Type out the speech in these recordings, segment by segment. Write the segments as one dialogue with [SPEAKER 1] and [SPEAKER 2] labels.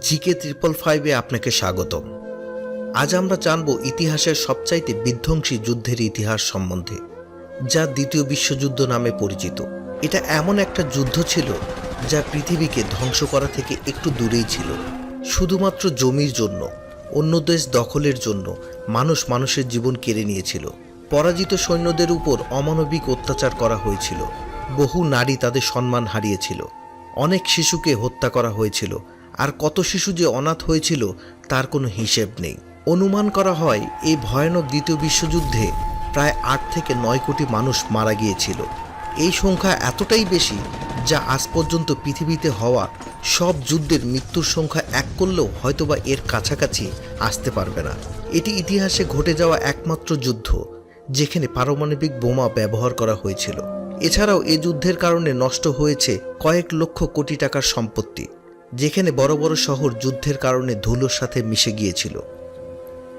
[SPEAKER 1] GK triple ফাইভে আপনাকে স্বাগতম। আজ আমরা জানব ইতিহাসের সবচাইতে বিধ্বংসী যুদ্ধের ইতিহাস সম্বন্ধে, যা দ্বিতীয় বিশ্বযুদ্ধ নামে পরিচিত। এটা এমন একটা যুদ্ধ ছিল, যা পৃথিবীকে ধ্বংস করা থেকে একটু দূরেই ছিল। শুধুমাত্র জমির জন্য, অন্য দেশ দখলের জন্য মানুষ মানুষের জীবন কেড়ে নিয়েছিল। পরাজিত সৈন্যদের উপর অমানবিক অত্যাচার করা হয়েছিল। বহু নারী তাদের সম্মান হারিয়েছিল। অনেক শিশুকে হত্যা করা হয়েছিল। আর কত শিশু যে অনাথ হয়েছিল, তার কোনো হিসেব নেই। অনুমান করা হয়, এই ভয়ানক দ্বিতীয় বিশ্বযুদ্ধে প্রায় আট থেকে নয় কোটি মানুষ মারা গিয়েছিল। এই সংখ্যা এতটাই বেশি যা আজ পর্যন্ত পৃথিবীতে হওয়া সব যুদ্ধের মৃত্যুর সংখ্যা এক করলেও হয়তোবা এর কাছাকাছি আসতে পারবে না। এটি ইতিহাসে ঘটে যাওয়া একমাত্র যুদ্ধ, যেখানে পারমাণবিক বোমা ব্যবহার করা হয়েছিল। এছাড়াও এ যুদ্ধের কারণে নষ্ট হয়েছে কয়েক লক্ষ কোটি টাকার সম্পত্তি। যেখানে বড় বড় শহর যুদ্ধের কারণে ধুলোর সাথে মিশে গিয়েছিল।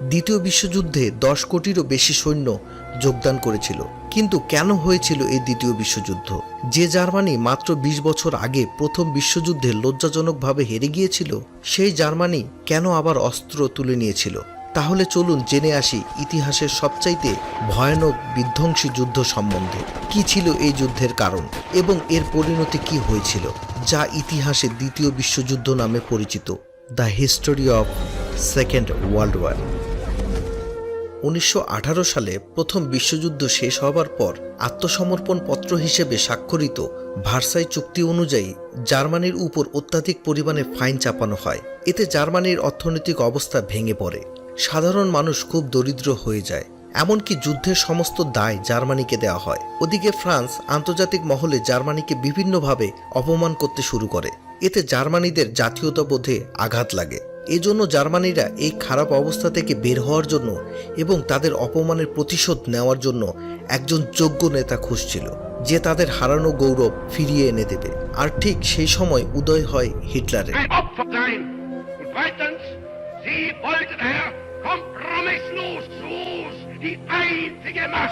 [SPEAKER 1] দ্বিতীয় বিশ্বযুদ্ধে দশ কোটিরও বেশি সৈন্য যোগদান করেছিল। কিন্তু কেন হয়েছিল এই দ্বিতীয় বিশ্বযুদ্ধ? যে জার্মানি মাত্র ২০ বছর আগে প্রথম বিশ্বযুদ্ধে লজ্জাজনকভাবে হেরে গিয়েছিল, সেই জার্মানি কেন আবার অস্ত্র তুলে নিয়েছিল? তাহলে চলুন জেনে আসি ইতিহাসের সবচাইতে ভয়ানক বিধ্বংসী যুদ্ধ সম্বন্ধে। কি ছিল এই যুদ্ধের কারণ এবং এর পরিণতি কি হয়েছিল, যা ইতিহাসে দ্বিতীয় বিশ্বযুদ্ধ নামে পরিচিত, the history of second world war. উনিশশো আঠারো সালে প্রথম বিশ্বযুদ্ধ শেষ হবার পর আত্মসমর্পণ পত্র হিসেবে স্বাক্ষরিত ভার্সাই চুক্তি অনুযায়ী জার্মানির উপর অত্যাধিক পরিমাণে ফাইন চাপানো হয়। এতে জার্মানির অর্থনৈতিক অবস্থা ভেঙে পড়ে। সাধারণ মানুষ খুব দরিদ্র হয়ে যায়, এমনকি যুদ্ধের সমস্ত দায় জার্মানিকে দেওয়া হয়। ওদিকে ফ্রান্স আন্তর্জাতিক মহলে জার্মানিকে বিভিন্নভাবে অপমান করতে শুরু করে। এতে জার্মানিদের জাতীয়তাবোধে আঘাত লাগে। এজন্য জার্মানিরা এই খারাপ অবস্থা থেকে বের হওয়ার জন্য এবং তাদের অপমানের প্রতিশোধ নেওয়ার জন্য একজন যোগ্য নেতা খুঁজছিল, যে তাদের হারানো গৌরব ফিরিয়ে এনে দেবে। আর ঠিক সেই সময় উদয় হয় হিটলারের।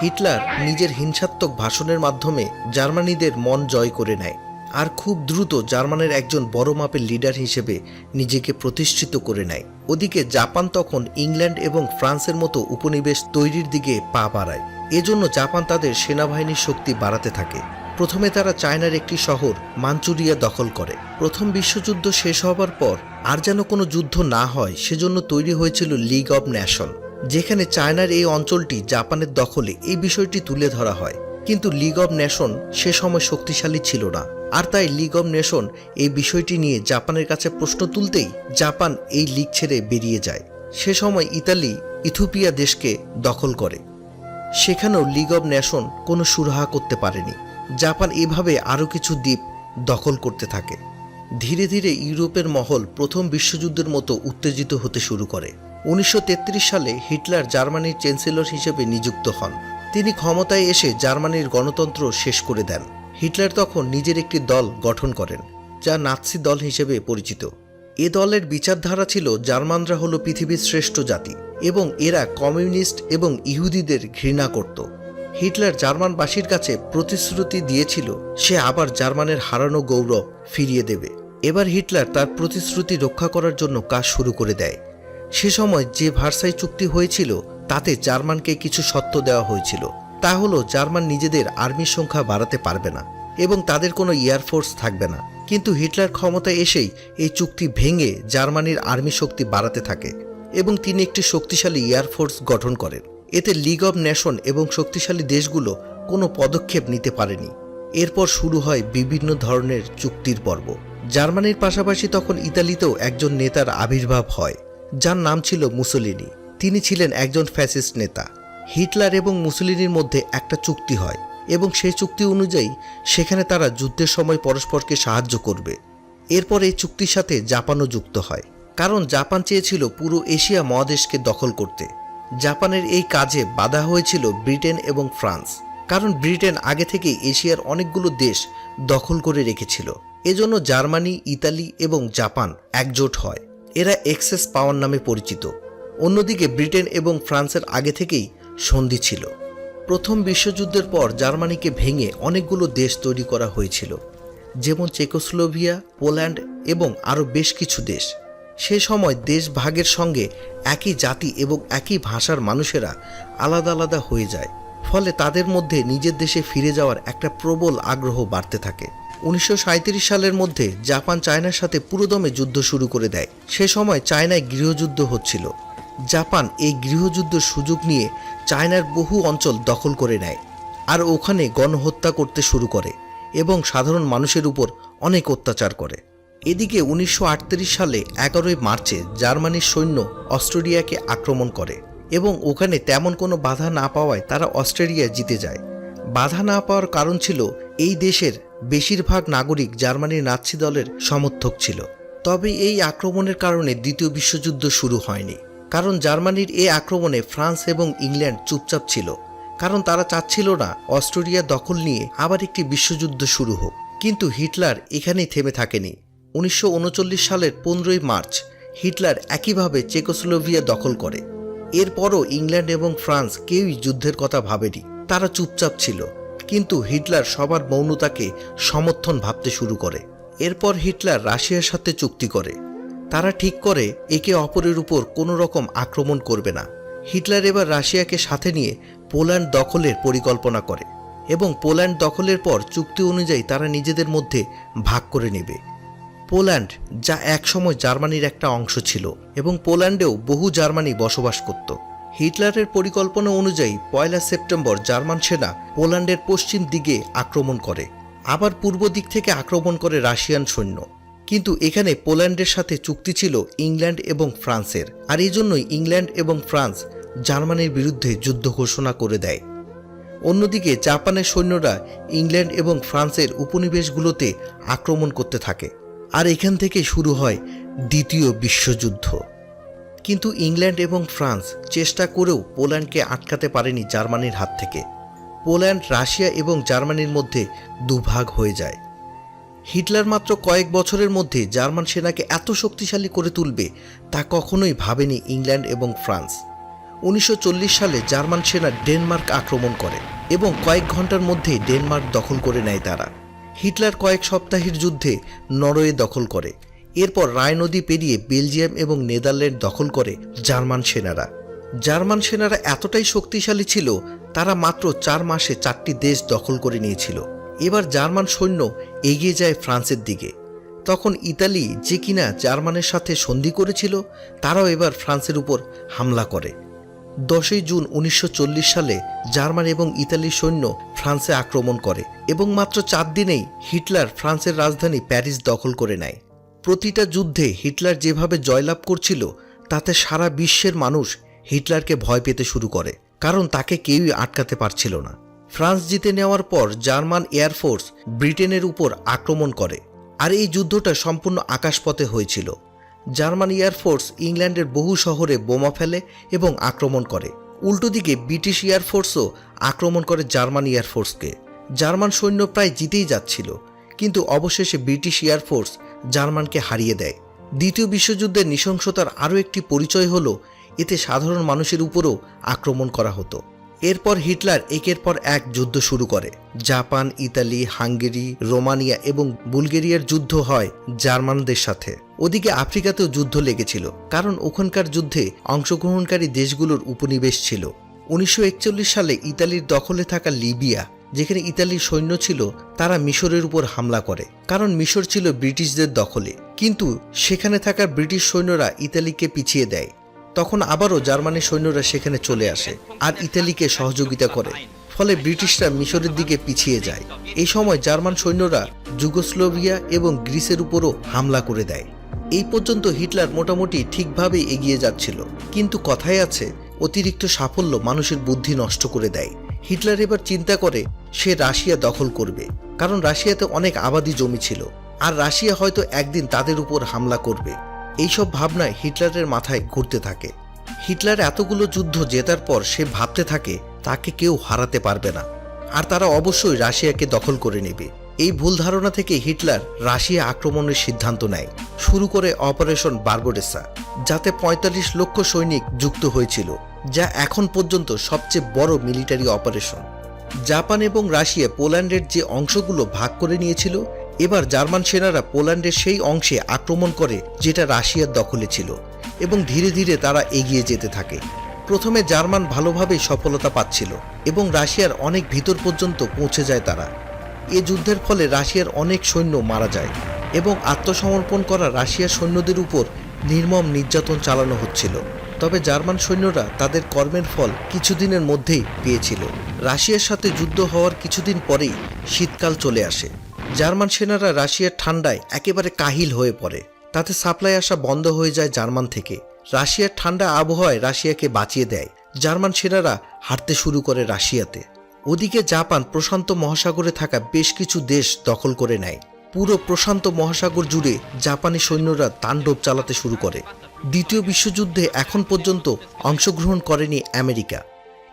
[SPEAKER 1] হিটলার নিজের হিংসাত্মক ভাষণের মাধ্যমে জার্মানিদের মন জয় করে নেয় আর খুব দ্রুত জার্মানের একজন বড় মাপের লিডার হিসেবে নিজেকে প্রতিষ্ঠিত করে নেয়। ওদিকে জাপান তখন ইংল্যান্ড এবং ফ্রান্সের মতো উপনিবেশ তৈরির দিকে পা বাড়ায়। এজন্য জাপান তাদের সেনাবাহিনীর শক্তি বাড়াতে থাকে। প্রথমে তারা চায়নার একটি শহর মাঞ্চুরিয়া দখল করে। প্রথম বিশ্বযুদ্ধ শেষ হবার পর আর যেন কোনো যুদ্ধ না হয়, সেজন্য তৈরি হয়েছিল লিগ অব ন্যাশন যেখানে চায়নার এই অঞ্চলটি জাপানের দখলে এই বিষয়টি তুলে ধরা হয়। কিন্তু লিগ অব নেশন সে সময় শক্তিশালী ছিল না। আর তাই লিগ অব নেশন এই বিষয়টি নিয়ে জাপানের কাছে প্রশ্ন তুলতেই জাপান এই লিগ ছেড়ে বেরিয়ে যায়। সে সময় ইতালি ইথোপিয়া দেশকে দখল করে। সেখানেও লিগ অব নেশন কোনো সুরাহা করতে পারেনি। জাপান এভাবে আরও কিছু দ্বীপ দখল করতে থাকে। ধীরে ধীরে ইউরোপের মহল প্রথম বিশ্বযুদ্ধের মতো উত্তেজিত হতে শুরু করে। উনিশশো তেত্রিশ সালে হিটলার জার্মানির চ্যান্সেলর হিসেবে নিযুক্ত হন। তিনি ক্ষমতায় এসে জার্মানির গণতন্ত্র শেষ করে দেন। হিটলার তখন নিজের একটি দল গঠন করেন, যা নাৎসি দল হিসেবে পরিচিত। এ দলের বিচারধারা ছিল জার্মানরা হল পৃথিবীর শ্রেষ্ঠ জাতি এবং এরা কমিউনিস্ট এবং ইহুদিদের ঘৃণা করত। হিটলার জার্মানবাসীর কাছে প্রতিশ্রুতি দিয়েছিল, সে আবার জার্মানের হারানো গৌরব ফিরিয়ে দেবে। এবার হিটলার তার প্রতিশ্রুতি রক্ষা করার জন্য কাজ শুরু করে দেয়। সে সময় যে ভার্সাই চুক্তি হয়েছিল, তাতে জার্মানকে কিছু সত্য দেওয়া হয়েছিল। তা হলো, জার্মান নিজেদের আর্মির সংখ্যা বাড়াতে পারবে না এবং তাদের কোনো এয়ারফোর্স থাকবে না। কিন্তু হিটলার ক্ষমতায় এসেই এই চুক্তি ভেঙে জার্মানির আর্মি শক্তি বাড়াতে থাকে এবং তিনি একটি শক্তিশালী এয়ারফোর্স গঠন করেন। এতে লিগ অব নেশন এবং শক্তিশালী দেশগুলো কোনো পদক্ষেপ নিতে পারেনি। এরপর শুরু হয় বিভিন্ন ধরনের চুক্তির পর্ব। জার্মানির পাশাপাশি তখন ইতালিতেও একজন নেতার আবির্ভাব হয়, যার নাম ছিল মুসোলিনি। তিনি ছিলেন একজন ফ্যাসিস্ট নেতা। হিটলার এবং মুসোলিনির মধ্যে একটা চুক্তি হয় এবং সেই চুক্তি অনুযায়ী সেখানে তারা যুদ্ধের সময় পরস্পরকে সাহায্য করবে। এরপর এই চুক্তির সাথে জাপানও যুক্ত হয়, কারণ জাপান চেয়েছিল পুরো এশিয়া মহাদেশকে দখল করতে। জাপানের এই কাজে বাধা হয়েছিল ব্রিটেন এবং ফ্রান্স, কারণ ব্রিটেন আগে থেকে এশিয়ার অনেকগুলো দেশ দখল করে রেখেছিল। এজন্য জার্মানি, ইতালি এবং জাপান একজোট হয়। এরা এক্সেস পাওয়ার নামে পরিচিত। অন্যদিকে ব্রিটেন এবং ফ্রান্সের আগে থেকেই সন্ধি ছিল। প্রথম বিশ্বযুদ্ধের পর জার্মানিকে ভেঙে অনেকগুলো দেশ তৈরি করা হয়েছিল, যেমন চেকোস্লোভিয়া, পোল্যান্ড এবং আরও বেশ কিছু দেশ। সে সময় দেশ ভাগের সঙ্গে একই জাতি এবং একই ভাষার মানুষেরা আলাদা আলাদা হয়ে যায়। ফলে তাদের মধ্যে নিজের দেশে ফিরে যাওয়ার একটা প্রবল আগ্রহ বাড়তে থাকে। উনিশশো সাঁইত্রিশ সালের মধ্যে জাপান চায়নার সাথে পুরোদমে যুদ্ধ শুরু করে দেয়। সে সময় চায়নায় গৃহযুদ্ধ হচ্ছিল। জাপান এই গৃহযুদ্ধ সুযোগ নিয়ে চায়নার বহু অঞ্চল দখল করে নেয় আর ওখানে গণহত্যা করতে শুরু করে এবং সাধারণ মানুষের উপর অনেক অত্যাচার করে। এদিকে উনিশশো আটত্রিশ সালে এগারোই মার্চে জার্মানির সৈন্য অস্ট্রেলিয়াকে আক্রমণ করে এবং ওখানে তেমন কোনো বাধা না পাওয়ায় তারা অস্ট্রেলিয়া জিতে যায়। বাধা না পাওয়ার কারণ ছিল এই দেশের বেশিরভাগ নাগরিক জার্মানির নাৎসি দলের সমর্থক ছিল। তবে এই আক্রমণের কারণে দ্বিতীয় বিশ্বযুদ্ধ শুরু হয়নি, কারণ জার্মানির এই আক্রমণে ফ্রান্স এবং ইংল্যান্ড চুপচাপ ছিল, কারণ তারা চাচ্ছিল না অস্ট্রেলিয়া দখল নিয়ে আবার একটি বিশ্বযুদ্ধ শুরু হোক। কিন্তু হিটলার এখানেই থেমে থাকেনি। উনিশশো উনচল্লিশ সালের পনেরোই মার্চ হিটলার একইভাবে চেকোস্লোভিয়া দখল করে। এরপরও ইংল্যান্ড এবং ফ্রান্স কেউই যুদ্ধের কথা ভাবেনি, তারা চুপচাপ ছিল। কিন্তু হিটলার সবার মৌনতাকে সমর্থন ভাবতে শুরু করে। এরপর হিটলার রাশিয়ার সাথে চুক্তি করে। তারা ঠিক করে একে অপরের উপর কোনো রকম আক্রমণ করবে না। হিটলার এবার রাশিয়াকে সাথে নিয়ে পোল্যান্ড দখলের পরিকল্পনা করে এবং পোল্যান্ড দখলের পর চুক্তি অনুযায়ী তারা নিজেদের মধ্যে ভাগ করে নেবে। পোল্যান্ড, যা একসময় জার্মানির একটা অংশ ছিল এবং পোল্যান্ডেও বহু জার্মানি বসবাস করত। হিটলারের পরিকল্পনা অনুযায়ী পয়লা সেপ্টেম্বর জার্মান সেনা পোল্যান্ডের পশ্চিম দিকে আক্রমণ করে, আবার পূর্ব দিক থেকে আক্রমণ করে রাশিয়ান সৈন্য। কিন্তু এখানে পোল্যান্ডের সাথে চুক্তি ছিল ইংল্যান্ড এবং ফ্রান্সের, আর এই জন্যই ইংল্যান্ড এবং ফ্রান্স জার্মানির বিরুদ্ধে যুদ্ধ ঘোষণা করে দেয়। অন্যদিকে জাপানের সৈন্যরা ইংল্যান্ড এবং ফ্রান্সের উপনিবেশগুলোতে আক্রমণ করতে থাকে। আর এখান থেকে শুরু হয় দ্বিতীয় বিশ্বযুদ্ধ। কিন্তু ইংল্যান্ড এবং ফ্রান্স চেষ্টা করেও পোল্যান্ডকে আটকাতে পারেনি জার্মানির হাত থেকে। পোল্যান্ড, রাশিয়া এবং জার্মানির মধ্যে দুভাগ হয়ে যায়। হিটলার মাত্র কয়েক বছরের মধ্যে জার্মান সেনাকে এত শক্তিশালী করে তুলবে তা কখনোই ভাবেনি ইংল্যান্ড এবং ফ্রান্স। উনিশশো চল্লিশ সালে জার্মান সেনা ডেনমার্ক আক্রমণ করে এবং কয়েক ঘণ্টার মধ্যেই ডেনমার্ক দখল করে নেয় তারা। হিটলার কয়েক সপ্তাহের যুদ্ধে নরওয়ে দখল করে। এরপর রায় নদী পেরিয়ে বেলজিয়াম এবং নেদারল্যান্ড দখল করে জার্মান সেনারা। জার্মান সেনারা এতটাই শক্তিশালী ছিল, তারা মাত্র চার মাসে চারটি দেশ দখল করে নিয়েছিল। এবার জার্মান সৈন্য এগিয়ে যায় ফ্রান্সের দিকে। তখন ইতালি যে কিনা জার্মানের সাথে সন্ধি করেছিল, তারাও এবার ফ্রান্সের উপর হামলা করে। দশই জুন উনিশশো চল্লিশ সালে জার্মান এবং ইতালির সৈন্য ফ্রান্সে আক্রমণ করে এবং মাত্র চার দিনেই হিটলার ফ্রান্সের রাজধানী প্যারিস দখল করে নেয়। প্রতিটা যুদ্ধে হিটলার যেভাবে জয়লাভ করছিল, তাতে সারা বিশ্বের মানুষ হিটলারকে ভয় পেতে শুরু করে, কারণ তাকে কেউই আটকাতে পারছিল না। ফ্রান্স জিতে নেওয়ার পর জার্মান এয়ারফোর্স ব্রিটেনের উপর আক্রমণ করে, আর এই যুদ্ধটা সম্পূর্ণ আকাশপথে হয়েছিল। জার্মান এয়ারফোর্স ইংল্যান্ডের বহু শহরে বোমা ফেলে এবং আক্রমণ করে। উল্টো দিকে, ব্রিটিশ এয়ারফোর্সও আক্রমণ করে জার্মান এয়ারফোর্সকে জার্মান সৈন্য প্রায় জিতেই যাচ্ছিল, কিন্তু অবশেষে ব্রিটিশ এয়ারফোর্স জার্মানকে হারিয়ে দেয়। দ্বিতীয় বিশ্বযুদ্ধের নৃশংসতার আরও একটি পরিচয় হলো, এতে সাধারণ মানুষের উপরও আক্রমণ করা হতো। এরপর হিটলার একের পর এক যুদ্ধ শুরু করে। জাপান, ইতালি, হাঙ্গেরি, রোমানিয়া এবং বুলগেরিয়ার যুদ্ধ হয় জার্মানদের সাথে। ওদিকে আফ্রিকাতেও যুদ্ধ লেগেছিল, কারণ ওখানকার যুদ্ধে অংশগ্রহণকারী দেশগুলোর উপনিবেশ ছিল। উনিশশো একচল্লিশ সালে ইতালির দখলে থাকা লিবিয়া, যেখানে ইতালির সৈন্য ছিল, তারা মিশরের উপর হামলা করে, কারণ মিশর ছিল ব্রিটিশদের দখলে। কিন্তু সেখানে থাকা ব্রিটিশ সৈন্যরা ইতালিকে পিছিয়ে দেয়। তখন আবারও জার্মানির সৈন্যরা সেখানে চলে আসে আর ইতালিকে সহযোগিতা করে। ফলে ব্রিটিশরা মিশরের দিকে পিছিয়ে যায়। এই সময় জার্মান সৈন্যরা যুগোস্লোভিয়া এবং গ্রিসের উপরও হামলা করে দেয়। এই পর্যন্ত হিটলার মোটামুটি ঠিকভাবে এগিয়ে যাচ্ছিল। কিন্তু কথায় আছে, অতিরিক্ত সাফল্য মানুষের বুদ্ধি নষ্ট করে দেয়। হিটলার এবার চিন্তা করে, সে রাশিয়া দখল করবে। কারণ রাশিয়াতে অনেক আবাদি জমি ছিল। আর রাশিয়া হয়তো একদিন তাদের উপর হামলা করবে। এইসব ভাবনায় হিটলারের মাথায় ঘুরতে থাকে। হিটলার এতগুলো যুদ্ধ জেতার পর সে ভাবতে থাকে, তাকে কেউ হারাতে পারবে না। আর তারা অবশ্যই রাশিয়াকে দখল করে নেবে। এই ভুল ধারণা থেকে হিটলার রাশিয়া আক্রমণের সিদ্ধান্ত নেয়। শুরু করে অপারেশন বার্বোডেসা যাতে ৪৫ লক্ষ সৈনিক যুক্ত হয়েছিল, যা এখন পর্যন্ত সবচেয়ে বড় মিলিটারি অপারেশন। জাপান এবং রাশিয়া পোল্যান্ডের যে অংশগুলো ভাগ করে নিয়েছিল এবার জার্মান সেনারা পোল্যান্ডের সেই অংশে আক্রমণ করে, যেটা রাশিয়ার দখলে ছিল, এবং ধীরে ধীরে তারা এগিয়ে যেতে থাকে। প্রথমে জার্মান ভালোভাবেই সফলতা পাচ্ছিল, এবং রাশিয়ার অনেক ভিতর পর্যন্ত পৌঁছে যায় তারা। এ যুদ্ধের ফলে রাশিয়ার অনেক সৈন্য মারা যায়, এবং আত্মসমর্পণ করা রাশিয়ার সৈন্যদের উপর নির্মম নির্যাতন চালানো হচ্ছিল। তবে জার্মান সৈন্যরা তাদের কর্মের ফল কিছুদিনের মধ্যেই পেয়েছিল। রাশিয়ার সাথে যুদ্ধ হওয়ার কিছুদিন পরেই শীতকাল চলে আসে। জার্মান সেনারা রাশিয়ার ঠান্ডায় একেবারে কাহিল হয়ে পড়ে। তাতে সাপ্লাই আসা বন্ধ হয়ে যায় জার্মান থেকে। রাশিয়ার ঠান্ডা আবহাওয়ায় রাশিয়াকে বাঁচিয়ে দেয়। জার্মান সেনারা হাঁটতে শুরু করে রাশিয়াতে। ওদিকে জাপান প্রশান্ত মহাসাগরে থাকা বেশ কিছু দেশ দখল করে নেয়। পুরো প্রশান্ত মহাসাগর জুড়ে জাপানি সৈন্যরা তাণ্ডব চালাতে শুরু করে। দ্বিতীয় বিশ্বযুদ্ধে এখন পর্যন্ত অংশগ্রহণ করেনি আমেরিকা।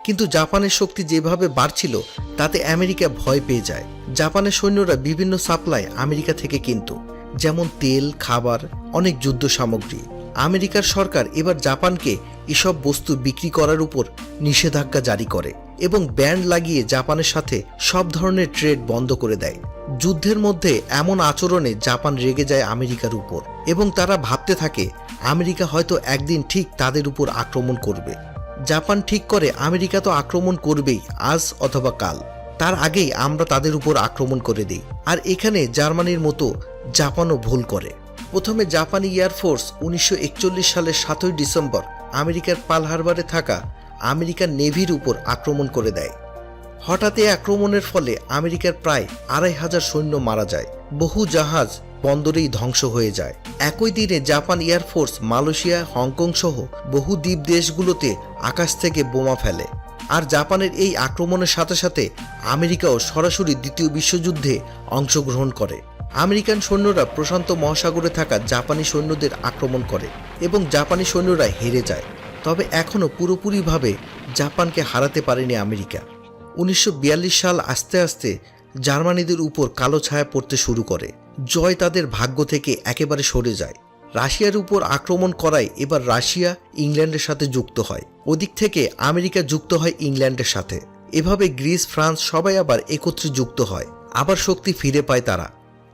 [SPEAKER 1] কিন্তু জাপানের শক্তি যেভাবে বাড়ছিল, তাতে আমেরিকা ভয় পেয়ে যায়। জাপানের সৈন্যরা বিভিন্ন সাপ্লাই আমেরিকা থেকে কিনত, যেমন তেল, খাবার, অনেক যুদ্ধ সামগ্রী। আমেরিকার সরকার এবার জাপানকে এসব বস্তু বিক্রি করার উপর নিষেধাজ্ঞা জারি করে এবং ব্যান্ড লাগিয়ে জাপানের সাথে সব ধরনের ট্রেড বন্ধ করে দেয়। যুদ্ধের মধ্যে এমন আচরণে জাপান রেগে যায় আমেরিকার উপর এবং তারা ভাবতে থাকে, আমেরিকা হয়তো একদিন ঠিক তাদের উপর আক্রমণ করবে। জাপান ঠিক করে আমেরিকা তো আক্রমণ করবেই আজ অথবা কাল। তার আগেই আমরা তাদের উপর আক্রমণ করে দিই। আর এখানে জার্মানির মতো জাপানও ভুল করে। প্রথমে জাপানি এয়ারফোর্স উনিশশো একচল্লিশ সালের সাতই ডিসেম্বর আমেরিকার পাল হারবারে থাকা আমেরিকার নেভির উপর আক্রমণ করে দেয়। হঠাৎ এই আক্রমণের ফলে আমেরিকার প্রায় আড়াই হাজার সৈন্য মারা যায়। বহু জাহাজ বন্দরেই ধ্বংস হয়ে যায়। একই দিনে জাপান এয়ারফোর্স মালয়েশিয়া, হংকং সহ বহু দ্বীপ দেশগুলোতে আকাশ থেকে বোমা ফেলে। আর জাপানের এই আক্রমণের সাথে সাথে আমেরিকাও সরাসরি দ্বিতীয় বিশ্বযুদ্ধে অংশগ্রহণ করে। আমেরিকান সৈন্যরা প্রশান্ত মহাসাগরে থাকা জাপানি সৈন্যদের আক্রমণ করে এবং জাপানি সৈন্যরা হেরে যায়। তবে এখনও পুরোপুরিভাবে জাপানকে হারাতে পারেনি আমেরিকা। উনিশশো বিয়াল্লিশ সাল আস্তে আস্তে জার্মানিদের উপর কালো ছায়া পড়তে শুরু করে। জয় তাদের ভাগ্য থেকে একেবারে সরে যায়। রাশিয়ার উপর আক্রমণ করায় এবার রাশিয়া ইংল্যান্ডের সাথে যুক্ত হয়। ওদিক থেকে আমেরিকা যুক্ত হয় ইংল্যান্ডের সাথে। এভাবে গ্রিস, ফ্রান্স সবাই আবার একত্রে যুক্ত হয়। আবার শক্তি ফিরে পায় তারা।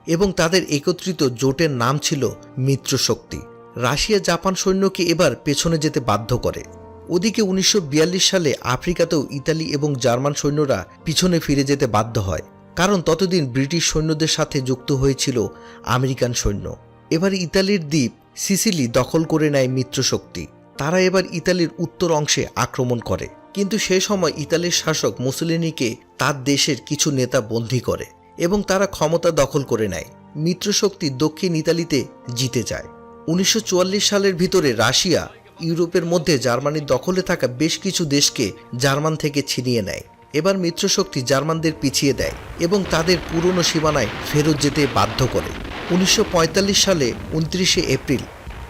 [SPEAKER 1] এবং তাদের একত্রিত জোটের নাম ছিল মিত্রশক্তি রাশিয়া জাপান সৈন্যকে এবার পেছনে যেতে বাধ্য করে। ওদিকে উনিশশো বিয়াল্লিশ সালে আফ্রিকাতেও ইতালি এবং জার্মান সৈন্যরা পিছনে ফিরে যেতে বাধ্য হয়। কারণ ততদিন ব্রিটিশ সৈন্যদের সাথে যুক্ত হয়েছিল আমেরিকান সৈন্য। এবার ইতালির দ্বীপ সিসিলি দখল করে নেয় মিত্রশক্তি। তারা এবার ইতালির উত্তর অংশে আক্রমণ করে। কিন্তু সে সময় ইতালির শাসক মুসলিনিকে তার দেশের কিছু নেতা বন্দী করে এবং তারা ক্ষমতা দখল করে নেয়। মিত্রশক্তি দক্ষিণ ইতালিতে জিতে যায়। উনিশশো চুয়াল্লিশ সালের ভিতরে রাশিয়া ইউরোপের মধ্যে জার্মানির দখলে থাকা বেশ কিছু দেশকে জার্মান থেকে ছিনিয়ে নেয়। এবার মিত্রশক্তি জার্মানদের পিছিয়ে দেয় এবং তাদের পুরনো সীমানায় ফেরত যেতে বাধ্য করে। উনিশশো পঁয়তাল্লিশ সালে উনত্রিশে এপ্রিল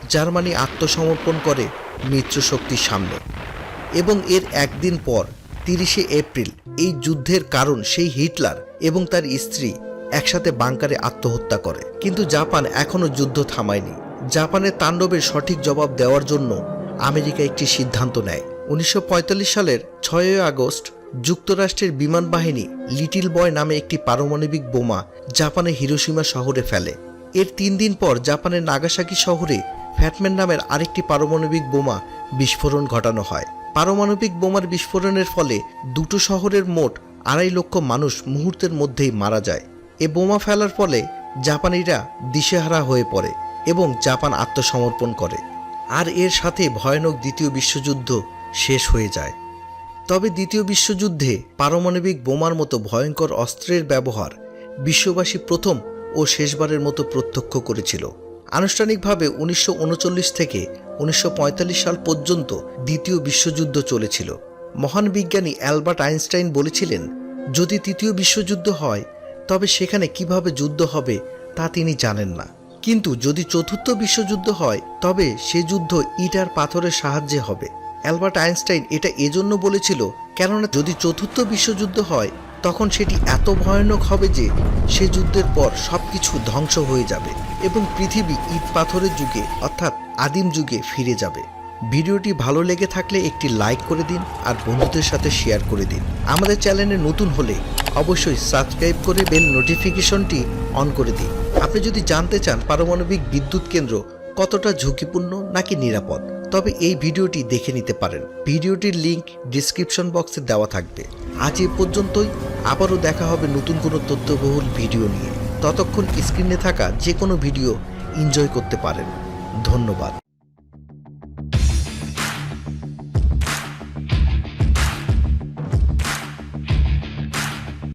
[SPEAKER 1] জার্মানি আত্মসমর্পণ করে মিত্রশক্তির সামনে এবং এর একদিন পর তিরিশে এপ্রিল এই যুদ্ধের কারণ সেই হিটলার এবং তার স্ত্রী একসাথে বাংকারে আত্মহত্যা করে। কিন্তু জাপান এখনও যুদ্ধ থামায়নি। জাপানের তাণ্ডবের সঠিক জবাব দেওয়ার জন্য আমেরিকা একটি সিদ্ধান্ত নেয়। উনিশশো পঁয়তাল্লিশ সালের ছয়ই আগস্ট যুক্তরাষ্ট্রের বিমান বাহিনী লিটিল বয় নামে একটি পারমাণবিক বোমা জাপানের হিরোসীমা শহরে ফেলে। এর তিন দিন পর জাপানের নাগাসাকি শহরে ফ্যাটম্যান নামের আরেকটি পারমাণবিক বোমা বিস্ফোরণ ঘটানো হয়। পারমাণবিক বোমার বিস্ফোরণের ফলে দুটো শহরের মোট আড়াই লক্ষ মানুষ মুহূর্তের মধ্যেই মারা যায়। এ বোমা ফেলার ফলে জাপানিরা দিশেহারা হয়ে পড়ে এবং জাপান আত্মসমর্পণ করে। আর এর সাথে ভয়ানক দ্বিতীয় বিশ্বযুদ্ধ শেষ হয়ে যায়। তবে দ্বিতীয় বিশ্বযুদ্ধে পারমাণবিক বোমার মতো ভয়ঙ্কর অস্ত্রের ব্যবহার বিশ্ববাসী প্রথম ও শেষবারের মতো প্রত্যক্ষ করেছিল। আনুষ্ঠানিকভাবে উনিশশো উনচল্লিশ থেকে উনিশশো পঁয়তাল্লিশ সাল পর্যন্ত দ্বিতীয় বিশ্বযুদ্ধ চলেছিল। মহান বিজ্ঞানী অ্যালবার্ট আইনস্টাইন বলেছিলেন, যদি তৃতীয় বিশ্বযুদ্ধ হয়, তবে সেখানে কীভাবে যুদ্ধ হবে তা তিনি জানেন না। কিন্তু যদি চতুর্থ বিশ্বযুদ্ধ হয়, তবে সে যুদ্ধ ইট আর পাথরের সাহায্যে হবে। অ্যালবার্ট আইনস্টাইন এটা এজন্য বলেছিল, কেননা যদি চতুর্থ বিশ্বযুদ্ধ হয়, তখন সেটি এত ভয়ানক হবে যে সে যুদ্ধের পর সব কিছু ধ্বংস হয়ে যাবে এবং পৃথিবী ইট পাথরের যুগে, অর্থাৎ আদিম যুগে ফিরে যাবে। ভিডিওটি ভালো লেগে থাকলে একটি লাইক করে দিন আর বন্ধুদের সাথে শেয়ার করে দিন। আমাদের চ্যানেলে নতুন হলে অবশ্যই সাবস্ক্রাইব করে বেল নোটিফিকেশনটি অন করে দিন। আপনি যদি জানতে চান পারমাণবিক বিদ্যুৎ কেন্দ্র কতটা ঝুঁকিপূর্ণ নাকি নিরাপদ তবে এই ভিডিওটি দেখে নিতে পারেন। ভিডিওটির লিংক ডিসক্রিপশন বক্সে দেওয়া থাকবে। আজ এ পর্যন্তই। আবারও দেখা হবে নতুন কোনো তথ্যবহুল ভিডিও নিয়ে। ততক্ষণ স্ক্রিনে থাকা যে কোনো ভিডিও এনজয় করতে পারেন। ধন্যবাদ।